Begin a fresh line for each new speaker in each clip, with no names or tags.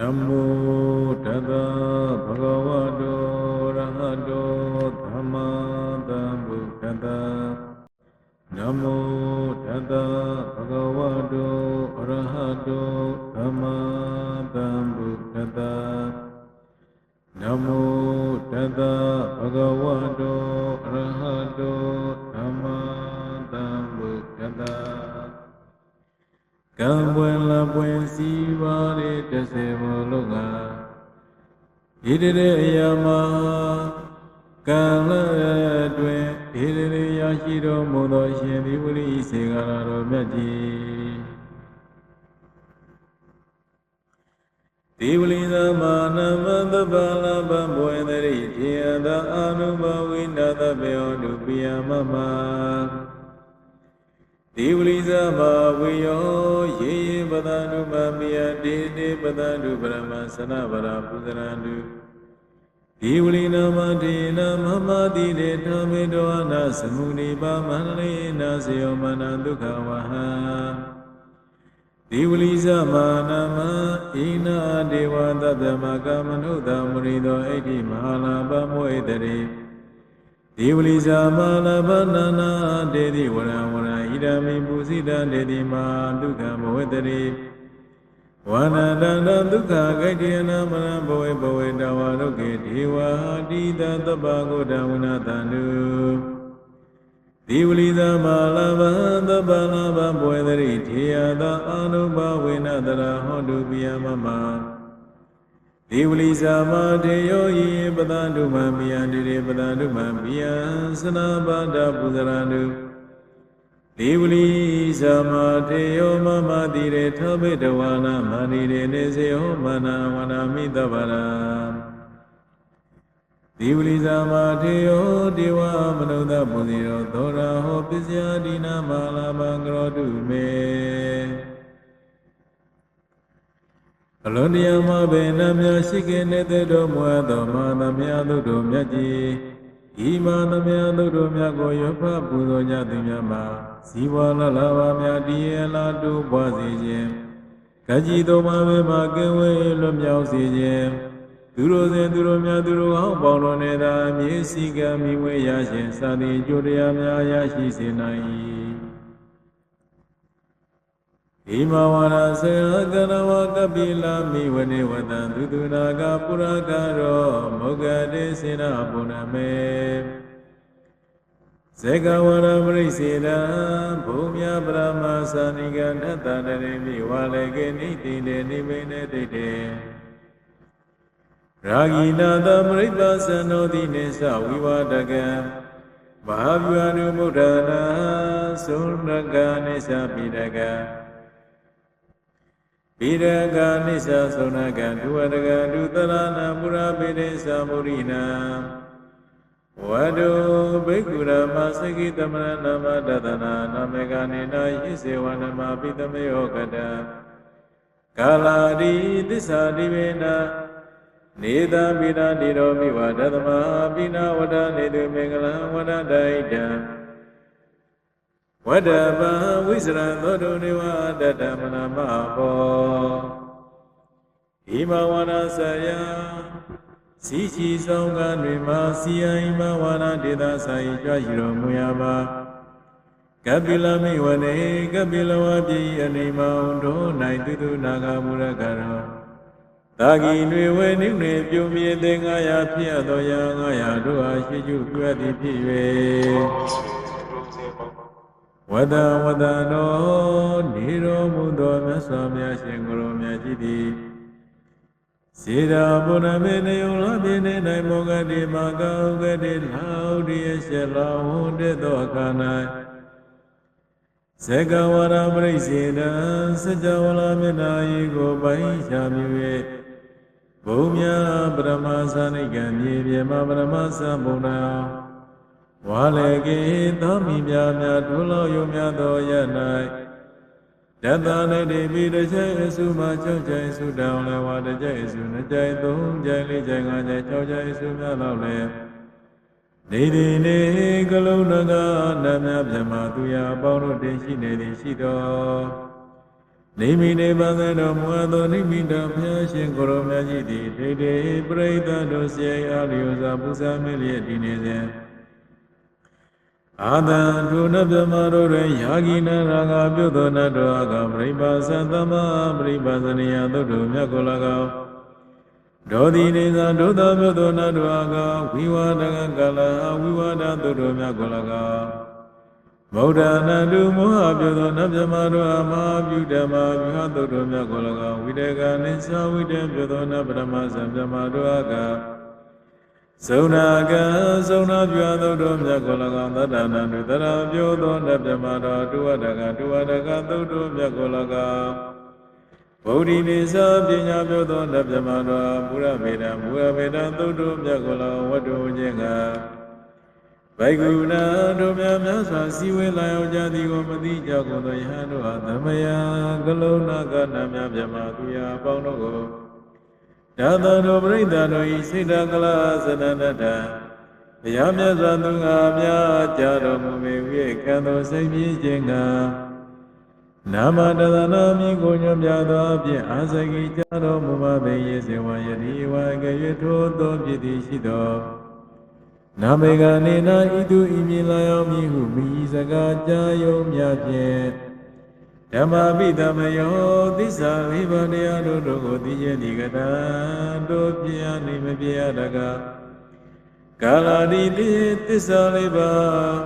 နမောတတဗဂဝတောရဟတောသမ္မာသမ္ဗုဒ္ဓတနမောတတဗဂဝတောရဟတောသမ္မာသမ္ဗုဒ္ဓတနမောတတဗဂဝတောရဟတော ကံပွင့်လပွင့်စီပါလေတဆေဘလုံးကဣတိရေအယမကံလည်းတွင်ဣတိရေရရှိတော်မူသောရှင်ဒီဝိရိစေကရာတော်မြတ်ကြီးဒီဝလိသမနမသဗ္ဗလဗံဘွေတရိထေယတာအနုဘဝိနတပေယောတုပိယမမဒီဝလိဇ မဝေယောယေယေပဒန္တုမမိယတေတေပဒန္တုပရမသနဗရာပုဇရန္တုဒီဝလိနာမတေနမမတိတေထမေတောအနာသမုနိပါမန္လေနာစေယောမနဒုက္ခဝဟံဒီဝလိဇမနာမဣနာဒေဝသဗ္ဗမကမနုဿမရိသောအိဋ္ဌိမဟာလာပမောဣတရေ ဒေဝလိဇာမလဘနနာဒေတိဝရဝရဣဒမိပုစိတံဒေတိမာဒုက္ခဘဝတရိဝနန္တန္တဒုက္ခဂိတ္တိယနာမရဘဝေဘဝေတဝါရုကေဒေဝတိတသဗ္ဗဂုတဝနတန္တုဒေဝလိဇာမလဘသဗ္ဗနာဘဘဝေတရိထေယသာအာနုဘဝေနတရာဟောတုပိယမမ ဒေဝလိစာမတေယောဤပဒန္တုမမိယံတိရေပဒန္တုမမိယံသနာပါဒပူဇရန္တုဒေဝလိစာမတေယောမမတိရေထောဘိတဝါနာမဏိရေနေစေဟောမနာဝနာမိတဗရာဒေဝလိစာမတေယောဒေဝမနုဿပုဇိရောသောရာဟောပစ္စယဒီနာမာလာဘံကရောတုမေ အလွန်တရာမှာပင်နာမြရှိခင်နေတဲ့တော်မူအပ်သောမာသမြတ်တို့တို့မြတ်ကြီးဤမာသမြတ်တို့တို့မြတ်ကိုရွတ်ဖတ်ပူဇော်ကြသူများမှာဇီဝလလဘာမြတ်တည်ရလာတို့ပွားစေခြင်းကကြီးတော်မှာပဲမှာကင်းဝေးလွတ်မြောက်စေခြင်းသူတို့စဉ်သူတို့များသူတို့ဟောင်းပေါင်းတော်နေတာမြေစီကံမိဝေရရှင်စာတိကြိုတရားများရရှိစေနိုင်၏ ဣမဝရစေကရဝကပိလာမိဝနေဝတံဒုဒုနာကပုရကရောမုဂတေစေနပုဏ္ဏမေဇေကဝရပရိစေတံဘုံမြပရမသာနိကထတတရေမိဝါလေကေနိတိတေနိမေနတိတေရာဂိနာသမရိပသနောတိနေသဝိဝါဒကံမဟာဗျာနုမုဒ္ဒနာသုရကနေသပိဒကံ ပိရကနိစ္စသုဏကံဒုဝရကံဒုသရဏမုရာပိရိသမုရိနာဝတုဘိက္ခုရမသကိတမရနာမတတနာနာမေကနေနာဟိစေဝနမပိတမေယောကတကာလာတိသစ္စာတိဝေနနေတံပိနာတိရောမိဝဒသမပိနာဝဒနေတုမင်္ဂလံဝဒဒိဋ္ဌံ ဝဒ္ဒပံဝိစရသောတုနေဝတတမနမဘောဣမဝနာဆယစီချီဆောင်ကတွင်မာစီယဣမဝနာဒေသဆိုင်ကြွရှိတော်မူရပါကပိလမိဝနေကပိလဝပိအနေမောင်တို့၌တုတုနာဂမူရကရောတာဂီတွေဝေနိနေပြုံမြေသင်္ဃာယဖြစ်သောယငါယတို့အားရှိကျုပြုအပ်သည်ဖြစ်၍ ဝဒဝဒနောနေတော်မူသောမြတ်စွာဘုရားရှင်ကိုယ်တော်မြတ်ကြီးသည်စေတာဘုရမေနေယုံလာပြင်းနေ၌မောဂတိမာကောကတိလောက်ဒီရရှလောင်းဟွန်တဲ့သောအခါ၌ဇေကဝရပရိစေတံစကြဝဠာမျက်နာဤကိုပိုင်းချမြူ၍ဘုံမြပရမသနိကံမြေပြေမပရမသဗုဒ္ဓံ ဝါလေကေသောမိမြာများဒုလောယုံများသောရ၌တတလေးတိပိတချိအစုမှ၆ကြိမ်စုတောင်းလဲဝါတကြိမ်စုနှစ်ကြိမ်သုံးကြိမ်လေးကြိမ်ငါးကြိမ်၆ကြိမ်စုများလောက်လဲနေဒီနေကလုံးနဂနမြမြမသူရအပေါင်းတို့တင်ရှိနေသည်ရှိတော်နေမိနေပါစေတော်မူအပ်သောနိမိတဘုရားရှင်ကိုရောမြတ်ကြီးသည်ဒိဋ္ဌိပရိသတ်တို့ဆရာအားလျော်စွာပူဇော်မြလျက်ဒီနေစဉ် အာသံဒုနဗ္ဗမတို့တွင်ယာဂိနရာဂပြုသောနတ်တော်အကပရိပါသသမပရိပါဇနိယသုတ္တမြတ်ကို၎င်းဒေါတိနေသာဒုသပြုသောနတ်တော်အကဝိဝါဒကကလဝိဝါဒသုတ္တမြတ်ကို၎င်းဗုဒ္ဓနာတုမောဟပြုသောနတ်မြမတို့အမဟာပြုဓမ္မာပြုဟသုတ္တမြတ်ကို၎င်းဝိတေကနိသဝိတေပြုသောနတ်ပရမဇံမြမတို့အက သုနာကံသုနာပြာသုတ္တမြတ်ကို၎င်းသတ္တနာတုတရပြုသောနတ်မြမတော်တုဝတကတုဝတကသုတ္တမြတ်ကို၎င်းဗုဒ္ဓိနိသပညာပြုသောနတ်မြမတော်ဘုရဗေဒံဘုရဗေဒံသုတ္တမြတ်ကို၎င်းဝတ္တုခြင်းကဘိက္ခုနာတို့များများစွာစီဝေလာရောက်ကြသည်ကိုမသိကြကုန်သောယဟန်တို့အားသမယကလုံးနာကနာများမြမသူရာအပေါင်းတို့ကို ဒါသတို့ပြိဿတို့ဤစိတ်တကလသနန္တတဘုရားမြတ်စွာသူငါများကြတော်မူပေဝိကံသောစိတ်ပြေခြင်းကနာမတသနာမိကိုညွှန်ပြသောအဖြင့်အာဇဂိကြတော်မူပါပေယေစေဝယတိဝါကရွထိုသောဖြစ်သည်ရှိသောနာမေကနေနာဤသူဤမြင်လာရောက်မည်ဟုမိစကားကြားယုံများဖြင့် ဓမ္မပိတမယောသစ္စာလေးပါးတရားတို့တို့ကိုသိခြင်းဒီကတာတို့ပြရနေမပြရတကကာလာဒီတိသစ္စာလေးပါး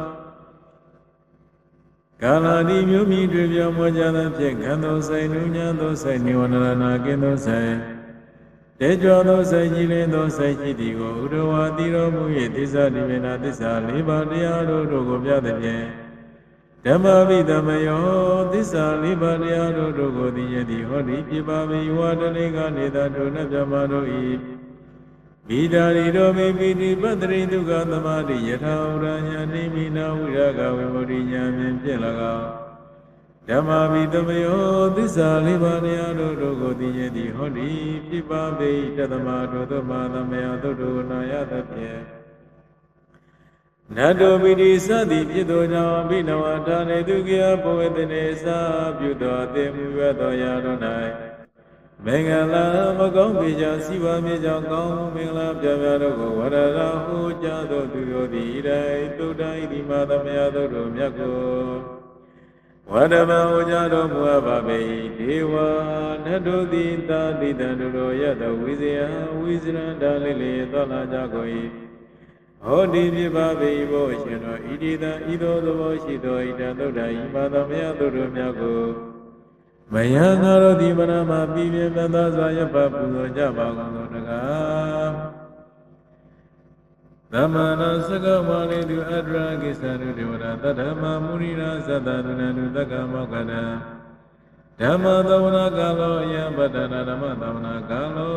ကာလာဒီမျိုးမြည်တွေ့ပြောင်းမွေးကြသဖြင့်ခံသောဆိုင်နုညာသောဆိုင်နိဝရဏနာကင်းသောဆိုင်တေကြောသောစိတ်ကြည်လင်းသောစိတ်ကြည်သည်ကိုဥဒဝါတိတော်မူ၍သစ္စာဒီမေနာသစ္စာလေးပါးတရားတို့တို့ကိုပြသည်ဖြင့် ဓမ္မပိတမယောသစ္စာလေးပါးတရားတို့တို့ကိုသိရသည်ဟောဒီပြပါမိဝါတလေကနေသာတို့နှပြမတို့၏မိဓာရီတော်မိပိတိပတ္တိဒုက္ခသမာတိယထာဥရညာနိမိနာဝိရကဝိမု ക്തി ညာဖြင့်ဖြင့်၎င်းဓမ္မမိတမယောသစ္စာလေးပါးတရားတို့တို့ကိုသိရသည်ဟောဒီပြပါမိတသမတို့သောမာသမယတို့တို့နာယသဖြင့် နတ္တောပိတိသတိဖြစ်သောကြောင့်ဘိနဝတာနေသူကယဘဝတနေသာပြုသောအသိမှုရသောရာတို့၌မင်္ဂလာမကောင်းပေကြောင့်စီဝါမြေကြောင့်ကောင်းမှုမင်္ဂလာပြပြတို့ကိုဝရရာဟူကြားသောသူတို့သည်ဣရိသုတ္တဣတိမာသမယတို့တို့မြတ်ကိုဝရမဟူကြားတော်မူအပ်ပါပေ၏ဒေဝနတ်တို့သည်သာတိတံတို့တို့ရသောဝိဇယဝိဇရန္တာလေးလေးသောလာကြကုန်၏ ဟောဒီပြပါပေဘို့ရှင်တော်ဣတိတံဤသို့သဘောရှိသောဣတံသုဒ္ဓဤမာသမယတို့တို့မြတ်ကိုမယံငါတို့ဒီမရမပြည်ပြင်းသက်သာစွာရပ်ပါပူဇော်ကြပါကုန်သောတကားသမဏစကဝါလေတုအတ္တရာကိစ္စတုဒေဝရတတ္ထမမုရိရာသတ္တရုဏတုတက္ကမောက္ခဏဓမ္မသဝနာကာလောယံပတ္တနာဓမ္မသဝနာကာလော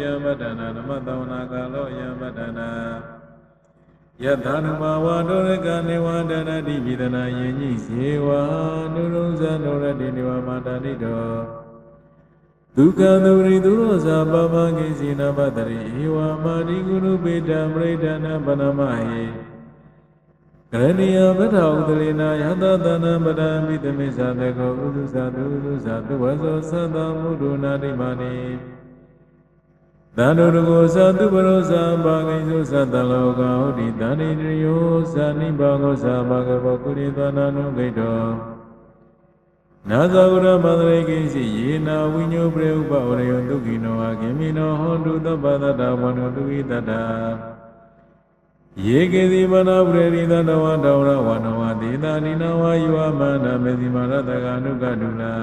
ယံပတ္တနာဓမ္မသဝနာကာလောယံပတ္တနာ ယထာနုမဝါဒုရကနေဝန္တနာတိပိဒနာယင်ကြီးစေဝါနုရုံဇနုရတိနေဝမာတာတိတောဒုက္ခသုရိသူရောဇာပမကိစီနာပတရိဧဝမာတိကုရုပေတံပရိဒနာပနမဟေကရဏီယဗထဥဒလေနာယသတနာပဒံမိတမိသတကောဥဒုသတုဥဒုသတုဝဇောသတ္တမုဒုနာတိမာနိ တန္တုရကိုသတုပရောသဘာဂိသုသတ္တလောကဟောတိတဏိတယောသနိဘာဂောသဘာဂဘောကုရိသနာနုဂိတောနာဇဂုရမန္တရေကိစီယေနာဝိညုပရေဥပဝရယောဒုက္ခိနောအကိမိနောဟောတုသဗ္ဗတတဝနုတုဝိတတယေကေတိမနာပရေရိသတဝတဝရဝနဝတိတာနိနဝယဝမန္တမေတိမရတကနုကတုလာ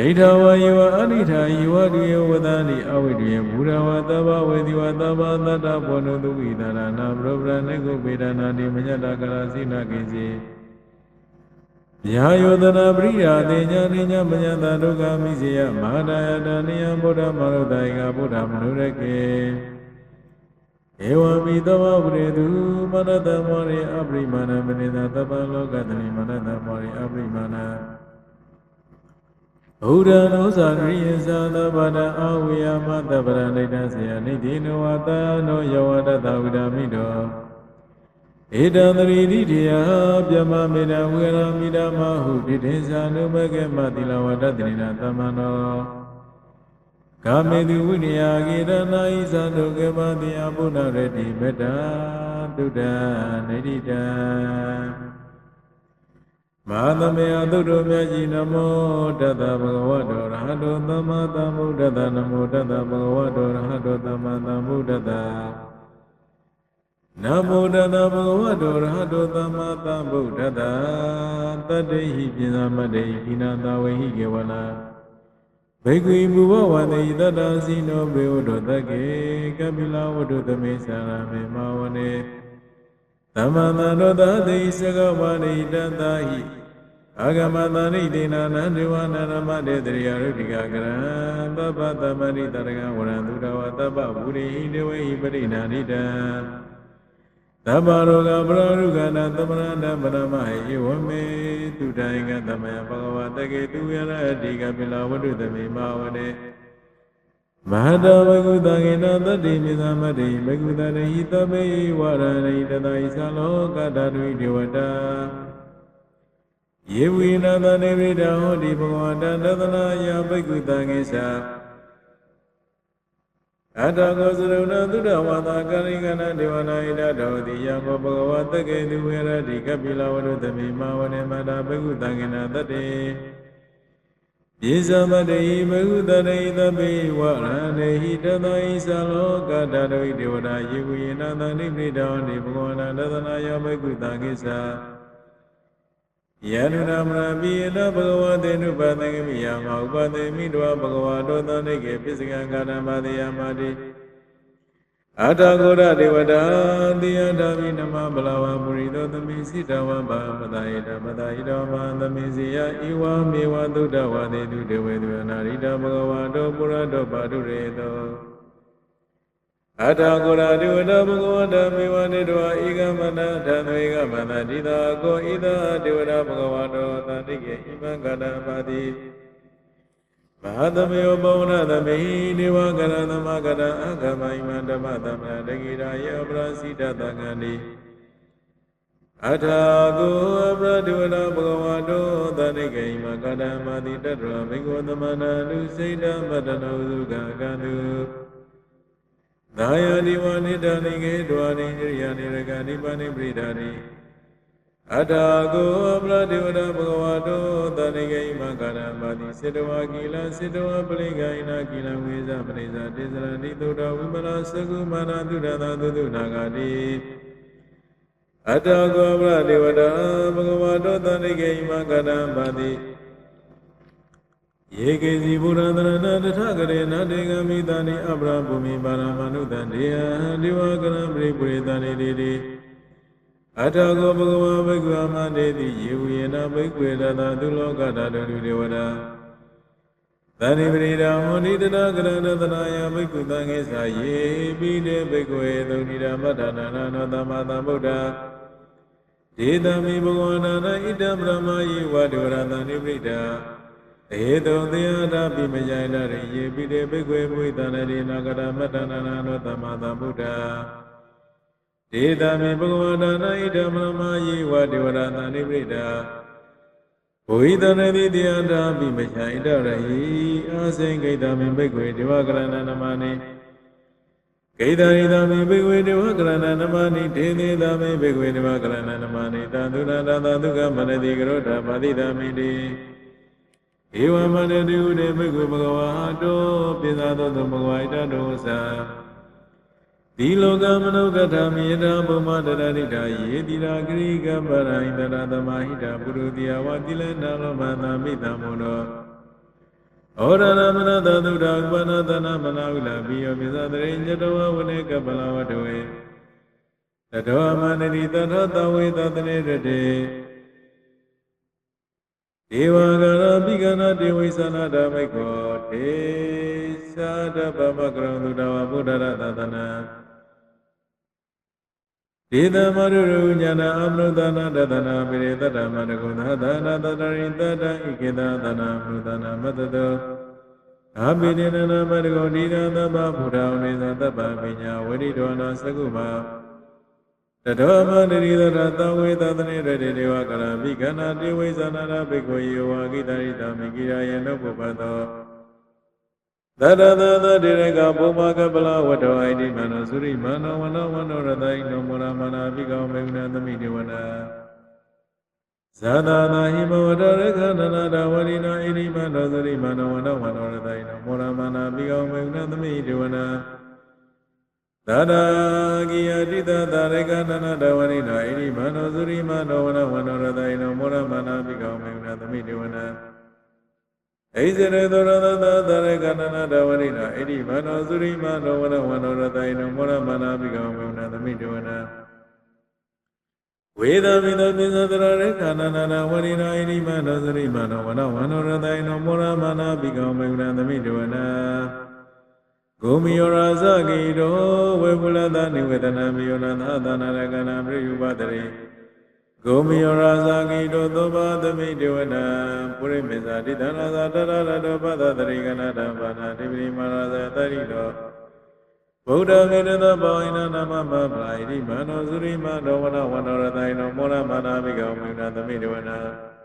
ဒိဋ္ဌဝါယေဝအနိဋ္ဌာယေဝတုယေဝသနိအဝိတယေဘူရဝသဗ္ဗဝေတိဝသဗ္ဗသတ္တဘောနုတုဝိတရဏဘရဗရနေကုပေဒနာတိမညတကရာစိနာကိစီယာယောတနာပရိယာတေညာနိညာမညာတာဒုက္ခမိစေယမဟာဒါယတာနိယဗုဒ္ဓမရုဒ္ဒိကဗုဒ္ဓမနုရကေဧဝမိသဝပရိတုမနတမောရိအပရိမာဏမနိသသဗ္ဗလောကတနိမနတမောရိအပရိမာဏ ဘုဒ္ဓနောဇာရိယသသဗ္ဗတအဝိယမတပရဏိတဆေယနိတိနောဝတနောယဝတတဝိဒမိတောဧတံသရိတိတေယပြမမေတံဝေရမိဓမ္မဟုပိဋိသံနုမကေမတိလဝတ္တတိနာသမ္မနောကာမေတုဝိနယကေရဏဤသံတုကေမတိယဘုဒ္ဓရတိမေတ္တာတုဒ္ဒနေတိတံ မဟာသမေယသုတ္တမြတ်ကြီးနမောတတ္တဗုဒ္ဓဝတ္တောရဟတောသမ္မာသမ္ဗုဒ္ဓတ္တနမောတတ္တဗုဒ္ဓဝတ္တောရဟတောသမ္မာသမ္ဗုဒ္ဓတ္တနမောတတဗုဒ္ဓဝတ္တောရဟတောသမ္မာသမ္ဗုဒ္ဓတ္တတတ္တိဟိပိသမ္မတေဟိနာတဝေဟိကေဝနာဘေကွေမူဘဝန္တိတတ္တစီနောဘေဝတ္တောတကေကပိလဝတ္တုသမေသရမေမဝနေသမ္မာသန္တောတသိစကဝါနိတတ္တဟိ အာဂမသန္တိတေနာနန္ဒေဝနာရမတေတရိယရုတိကကရံသဗ္ဗသမရိတရကဝရံသူတော်ဝသဗ္ဗဘူရိဟိတေဝဟိပရိနာနိတံသဗ္ဗရောဂပရရုကနာသမရဏပရမဟိဝမေသူတိုင်ကသမယဘဂဝတကေသူယရအတိကပိလဝတ္တုသမေမဝနေမဟာတဝကုသကေနတတ္တိမိသမတ္တိဘကုသရဟိသမေဝရဏိတတယိသလောကတတုဣဒေဝတာ ယေဝိနာသနေဝိတဟောတိဘဂဝတတသနာယဘိက္ခုတံကိသာအတ္တကောသရုဏသုဒ္ဓဝါဒကာရိကနာဒေဝနာဣဒတောတိယဘောဘဂဝတကေသူဝေရတိကပိလဝရုသမိမာဝနေမတာဘိက္ခုတံကိနာတတေပြေသမတေဘိက္ခုတတေသပိဝရဏေဟိတသဣသလောကတတောဣဒေဝတာယေဝိနာသနိပိတောတိဘဂဝနာတသနာယဘိက္ခုတံကိသာ ယန္တနာမရပိယတဘဂဝတေနုပသင်္ကမိယမဥပသေမိတောဘဂဝါတောသနိကေပိစကံကာရမတေယမတိအထာဂောရဒေဝတာတိယတာမိနမဗလဝပုရိသောသမိစိတဝဘာမတယေတမတယေတောမသမိစီယဤဝမေဝသုဒ္ဓဝတေတုဒေဝေသူနာရိတဘဂဝါတောပုရတောပါတုရေတော အထာဂောရဒေဝတာဘဂဝတာမေဝနေတောဧကမနထံဝေကမနတိတာကိုဣဒဒေဝတာဘဂဝတောသတိကေဣမံကတပါတိမဟာသမေယောဘဝနာသမေဟိနေဝကရသမကရအဂမဣမံဓမ္မသမယတကိရာယေပရစိတတကံတိအထာကိုအပရဒေဝတာဘဂဝတောသတိကေဣမံကတပါတိတတရမေဃောသမနာလူစိတမတနောသုကကံတု နာယဒီဝနိတနိကေဒွာနိဣရိယာနိရကနိဗ္ဗာနိပရိဒါနိအထာကိုအပရဒေဝတာဘဂဝါတောတဏိကေမကရမတိစေတဝါကီလစေတဝါပလိကိုင်နာကီလဝေဇပရိဇာတေဇရဏိသုဒ္ဓဝိမလသကုမာနသုဒ္ဓသာသုဒ္ဓနာဂတိအထာကိုအပရဒေဝတာဘဂဝါတောတဏိကေမကရမတိ ယေကေစီဘုရားသရဏတထကရေနတေကမိတာနိအပရဘူမိပါရမနုတံဒေယဒေဝကရံပရိပုရိသနိတိတိအထာကောဘဂဝါဘိက္ခုအမန္တေတိယေဝယေနဘိက္ခွေရတသုလောကတတုဒေဝတာသန္တိပရိဒါမောနိတနာကရဏတနာယဘိက္ခုသံဃေသာယေပိတေဘိက္ခွေသုံနိရမတ္တနာနာနောသမ္မာသမ္ဗုဒ္ဓဒေသမိဘဂဝန္တနာဣတံဗြဟ္မာယေဝဒေဝရသန္တိပရိဒါ ဧတုံသေယတာပိမယိတရိယေပိတေဘိကွေမွိတန္တိနာဂရမတ္တနာနာနောသမ္မာသမ္ဗုဒ္ဓဒေသမေဘဂဝန္တနာဣဓမ္မမယေဝဒေဝရသန္တိပရိဒာဘုဟိတနတိတရားတာပိမယိတရိအာစိဂိတမေဘိကွေဒေဝကရဏနမနိဂိတရိတမေဘိကွေဒေဝကရဏနမနိဒေသေတမေဘိကွေဒေဝကရဏနမနိတန္တုရတသသုကမနတိကရောဓပါတိတမိတိ ဧဝမနတိဟုတေဘိက္ခုဘဂဝါတောပိသသောသောဘဂဝါဣတတောသံဒီလောကမနုကထာမိယတာဘုမတရရိတာယေတိရာဂရိကပရိတရသမဟိတာပုရုတိယဝတိလနာလောမနာမိတမောနောဩရဏမနတသုဒ္ဓဥပနာသနာမနာဝိလာပိယောပိသတရိညတဝဝနေကပလဝတဝေတတောမနတိတထောတဝေသတနေရတေ ဒေဝဂရပိကနာဒေဝိသနာဓမ္မိကောဒေသာတပမကရုံသုတဝဗုဒ္ဓရသတနာဒေသမရုရုညာနာအမနုသနာတတနာပိရိတတမတကုသသနာတတရိတတဣကိတသနာမနုသနာမတတောအပိနိနနာမတကုဒီနာသဗ္ဗဗုဒ္ဓဝိသသဗ္ဗပညာဝိရိဒောနာသကုမာ တတတောမတရိသရသဝေသသနေရတေဒေဝကရမိကနာတေဝိဇာနာရဘိက္ခဝေယောဝါကိတရိတာမိကိရာယနုပ္ပပသောသတ္တသသတေရကဘုမကပလဝတ္တောအိတိမနောသုရိမနောဝနောဝနောရတိုင်နောမောရမနာပိကောမေဝနသမိတေဝနာဇာတာနာဟိမဝတရခန္ဓနာတဝရိနာအိတိမနောသုရိမနောဝနောဝနောရတိုင်နောမောရမနာပိကောမေဝနသမိတေဝနာ သာဒာဂိယတိတသာရကနနာတဝရိနာဣရိမနောသုရိမနောဝနဝနောရတယနောမောရမနာပိကောမေဝနသမိတေဝနာဣဇရေသောရတသာရကနနာတဝရိနာဣရိမနောသုရိမနောဝနဝနောရတယနောမောရမနာပိကောမေဝနသမိတေဝနာဝေဒမိသောပိသတရရခန္နာနာဝရိနာဣရိမနောသုရိမနောဝနဝနောရတယနောမောရမနာပိကောမေဝနသမိတေဝနာ Gumi orasa giro vipulada nivedana violana dhanaragana priyupadari. Gumi orasa giro dopadami divana purimisa didana satarara dopadadari ganada vana divri marasa tariro. Buddha vedada bhavina namama bhlai di mano suri mano vana vana radhaino mora mana vigam vinadami divana.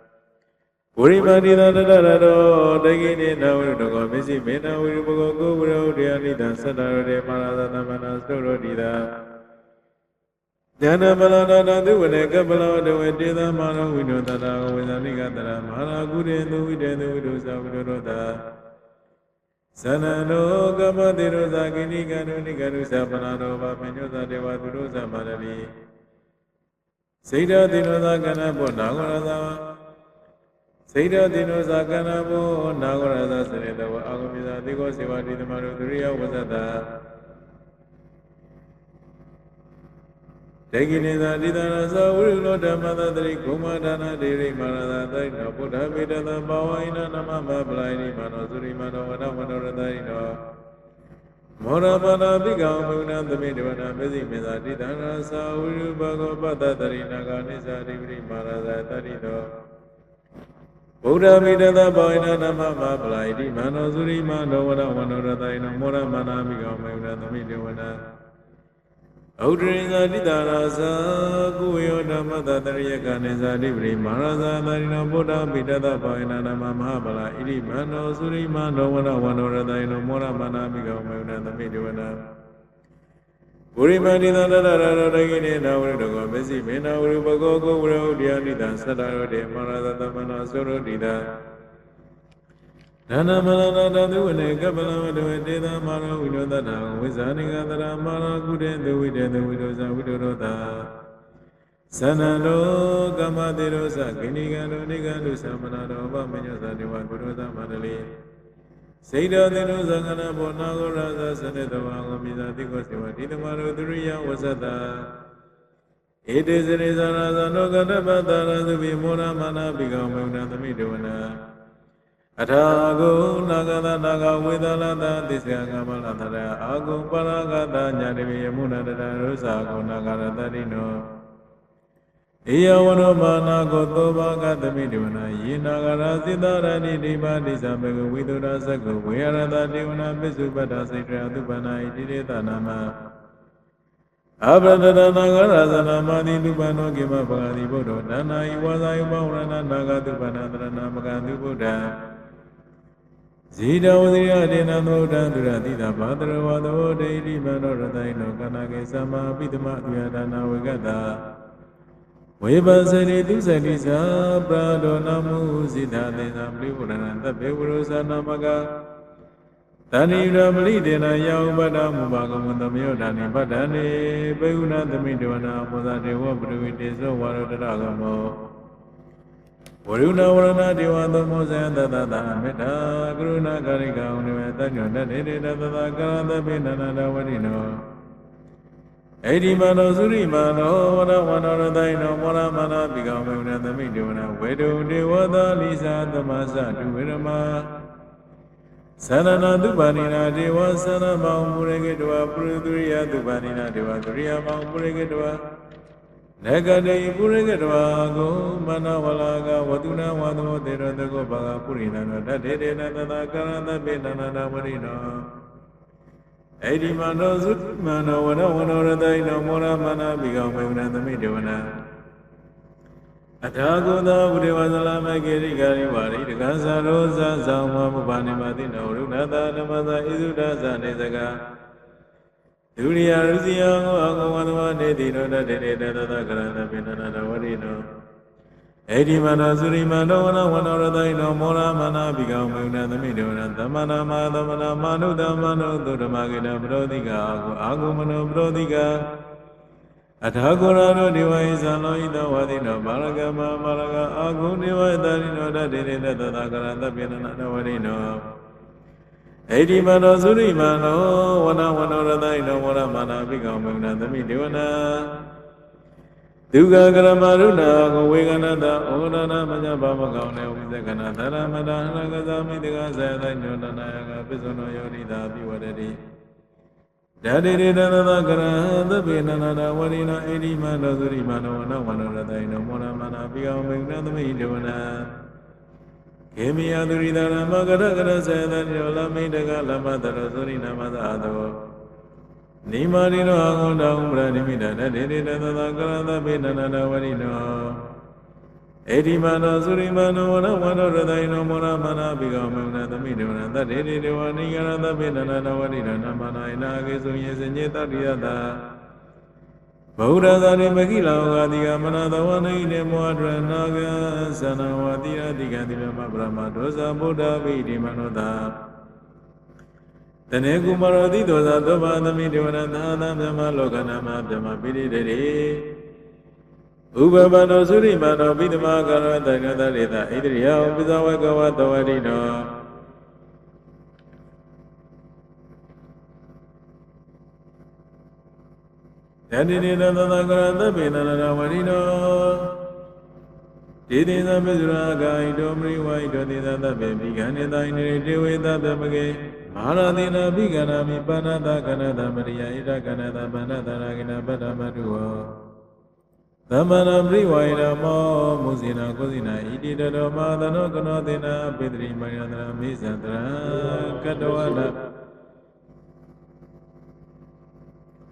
ဗုဒ္ဓမေတ္တဘောဣနနာမမပလာဣတိမနောသုရိမနောဝနဝနောရတိုင်နောမောရမနာမိကောမိနာသမိတေဝနာပုရိပါတိသာတတရတောတကိနေနဝရုတကောမစ္စည်းမေနဝိရုပကောကိုဝရုဒယနိတံသတ္တရတေမာရသသမနာစတုရောတိသာဉာဏပလနာတသုဝနေကပလောတဝေတေသမနောဝိနောတတာဝေဇာနိကတရမဟာကုရေသူဝိတေသူဝိတုသဝိတောတာသနနောကမတိရောဇာကိနိကနုနိကနုသပနာရောဘာပညောဇာတေဝသူရောဇာမာရတိစေတတိရောဇာကနဘောနာဂရဇာ စေတတိနောဇာကနာဘောနာဂရသစေတဝအာဂမိသာတိကောစေဝတိသမရုသူရိယဝဇ္ဇတာတေကိနေသာတိတနာသဝိရုလောဓမ္မသတရိကုမဒါနာဒေရိမာရသာတိုင်နောဗုဒ္ဓဗေဒသဘာဝိနနမမပလိုင်နိမနောသုရိမနောဝနဝနောရတိုင်နောမောရပနာပိကံမုဏသမိတဝနာမေဇိမေသာတိတနာသဝိရုဘဂောပတ္တတရိနာဂာနိသရိပရိမာရသာတတိတော ဗုဒ္ဓမိတသဘောဣနာနမမပလာဣတိမနောသုရိမနောဝရဝနောရတယနောမောရမနာမိကောမေဝရသမိတေဝနာဩဒရိဇာတိတာရာဇာကုဝယောဓမ္မတတရိယကနေဇာတိပရိမာရဇာတရိနောဗုဒ္ဓမိတသဘောဣနာနမမဟာပလာဣတိမနောသုရိမနောဝရဝနောရတယနောမောရမနာမိကောမေဝရသမိတေဝနာ ပုရိမတိသန္တရရရကိနေနာဝရတကောမစ္စည်းမေနာဝရဘဂောကိုဝရဥဒိယနိတံသတ္တရောတေမရသသမနာသုရတိတာဒါနမရဏတသုဝနေကပလဝတဝေတေသမရောဝိနောတတဝိဇာနိကတရမရကုတေသဝိတေသဝိတောဇဝိတောရောတာသနန္တောကမ္မတေရောသဂိနိကံတောနိကံတုသမနာတောဗမညောသတေဝကုရောသမန္တလေ စေတသေနုသံဃနာဘောနာဂောရသစနေတဝါကိုမိသာတိကောစေဝတိတမရုသူရိယဝဇ္ဇတာဧတေစရိဇာနာဇာနောကတပတ္တရသုပိမောရမနာပိကောမေဝနာသမိတဝနာအထာဂုနာဂတနာဂဝေဒလတသစ္စယကမလသရအာဂုပရဂတညာတိယမုဏတရရုဇာဂုနာဂရတတိနော ဧယဝနောမာနာကိုသောဘာကသမိတေဝနာယေနာဂရာစိတရဏိဒိပါတိသမေကဝိတုရသကဝေရတတေဝနာပစ္စုပတ္တစိတ်ရသုပနာဣတိရေတနာမအဘဒရနာဂရသနာမတိတုပနောကိမပဂတိဗုဒ္ဓနာနာဤဝါဇာယုပဝရဏနာဂတုပနာတရဏမကံတုဗုဒ္ဓဇိတဝဇိယဒေနသောတံသူရတိတာဘာတရဝသောဒိဋ္ဌိမနောရတိုင်နောကနာကေသမ္မာပိတမအယဒါနာဝေကတာ ဝေပစရိတုဇတိသာပရာဒောနမုဇိတာသေသာပရိဝရဏသဗ္ဗေဝရုဇာနာမကတဏိရမလိတေနယဥပဒမုပါကမသမယောဒာနိပတ္တနေဘေဟုနာသမိတဝနာမောဇတေဝပရိဝိတေသောဝါရတရကမောဝရုဏဝရဏဒေဝသောမောဇယတတတမေတ္တာကရုဏာကာရိကံဝိဝေတညောတတေတေတတကာရသဗ္ဗေနန္ဒဝရိနော ဣတိမနောသုရိမနောဝရဝနောရတိုင်နောမောရမနာပိကောမေဝရသမိတေဝနာဝေတုဒေဝသာလိသာသမသတုဝေရမသရဏတုပါဏိနာဒေဝသရမောင်မူရကေတဝပုရိသုရိယတုပါဏိနာဒေဝသုရိယမောင်မူရကေတဝနဂတေပုရိကေတဝကိုမနဝလာကဝတုနာဝသောတေရတကောဘာဂပုရိနန္တတတေတေနတသကာရသဗ္ဗေနန္ဒဝရိနော ဣဣတိမနောသုမနောဝနဝနောရတိနောမောရမနာပိကောမေဝနသမိတေဝနာအထာကုသဘုရေဝဇလမကေရိကာရိဝါရိတကသရောဇဇောမမဘာနေမတိနောရုဏတာဓမ္မသာဣသုဒသနေစကားဒုရိယရုစီယံဟောအကောဝန္တမနေတိနောတတေတေတသသကရဏပိဏနာတဝရိနော ဧဒီမနောသုရိမနောဝနဝနောရတိနောမောရမနာပိကောမေဝနသမိတေဝနာသမဏမသမဏမာနုတမနုသုဓမ္မကေနပရောတိကာအာဂုမနောပရောတိကာအထာဂောရတောဒေဝဟိသံလောဟိတဝါတိနောမာရကမမာရကအာဂုဒေဝတရိနောတတေတေတသသကရဏပိဏနာတဝရိနောဣတိမနောသုရိမနောဝနဝနောရတိနောမောရမနာပိကောမေဝနသမိတေဝနာ ဒုက္ခကရမရုဏာကိုဝေကနတဩရဏမညဘာမကောင်းတဲ့ဝိသကနာသရမတဟရကသမိတကဇေတညောတနာယကပိစုနောယောနိတာပိဝရတိဓာတိရေတနသကရသဗ္ဗေနနာနာဝရိနောဣတိမနောသုရိမနောဝနဝနောရတိနောမောရမနာပိကောမေဝနသမိတေဝနာကေမိယသူရိတာရမကရကရစေတညောလမိတကလမတရသုရိနာမသာသော နိမာရိနောအဂုဏံပရဏိမိတတတေတေတသသကရသဗ္ဗေနနာနာဝရိနောဧတိမနောသုရိမနောဝနဝနောရတိနောမောရမနာပိကောမေဝနသမိတေဝနတတေတေတေဝနိကရသဗ္ဗေနနာနာဝရိနောနမနာယနာကေသုယေစညေတတ္တိယတာဗုဒ္ဓသာရိမခိလောကတိကမနာတဝနိနေမောဒရနာဂသနဝတိရတိကတိလမပရမဒောဇဗုဒ္ဓဝိတိမနောတာ တနေကုမရောတိဒောဇသောဘာသမိဒေဝနာသာသမြမလောကနာမမြမပိရိတေဥပပန္နောသုရိမနောပိတမကာရတကတရေတဣတိယံပိဇဝကဝတဝရိနောယတိနေတသသကရသဗ္ဗေနရဝရိနောဒေတိသဗ္ဗဇရာဂိတောမရိဝိတောတိသသဗ္ဗေမိဂန္နေတိုင်နေတေဝေသဗ္ဗမကေ မဟာရတိနာပိကနာမိပါဏတကနတမရိယဣဒကနတဗန္နတရာကိနပတ္တမတုဝောသမ္မာနာပရိဝါယရမောမုဇိနာကုဇိနာဣတိတတောမာသနောကနောတေနာပိတရိမယတရာမိဇံတရာကတဝနာ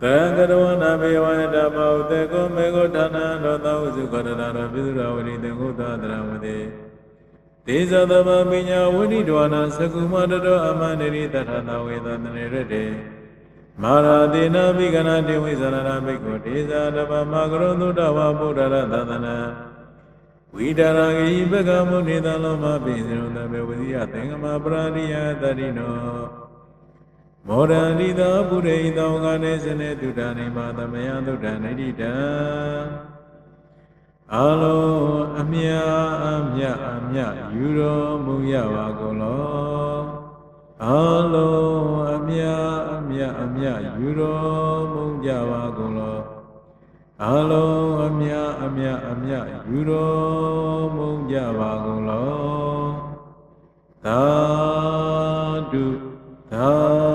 တံကရဝနာမေဝယတမောတေကောမေကောဌာနရောသောစုခရတရောပိစုရဝရိတေဟုသတရဝတိ ဒေဇသမပညာဝိနိဒဝနာသကုမတတောအမန္တရိတထနာဝေသတနေရတေမာရာတိနာပိကနာတေဝိဇာရဘိက္ခုဒေဇာတပမကရောသုတဝဗုဒ္ဓရသသနာဝိဒါရဂိဘဂမုနေတလောမပိစရုံတဘေဝဇိယသင်္ကမပရာရိယတရိနောမောရန္တိသောပုရိသောကနေစနေတုဒ္ဒနိမာသမယသုဒ္ဓနိတိတံ အလုံးအမြအမြအမြယူတော်မူရပါကုန်လောအလုံးအမြအမြအမြယူတော်မူကြပါကုန်လောအလုံးအမြအမြအမြယူတော်မူကြပါကုန်လောသာဓုသာ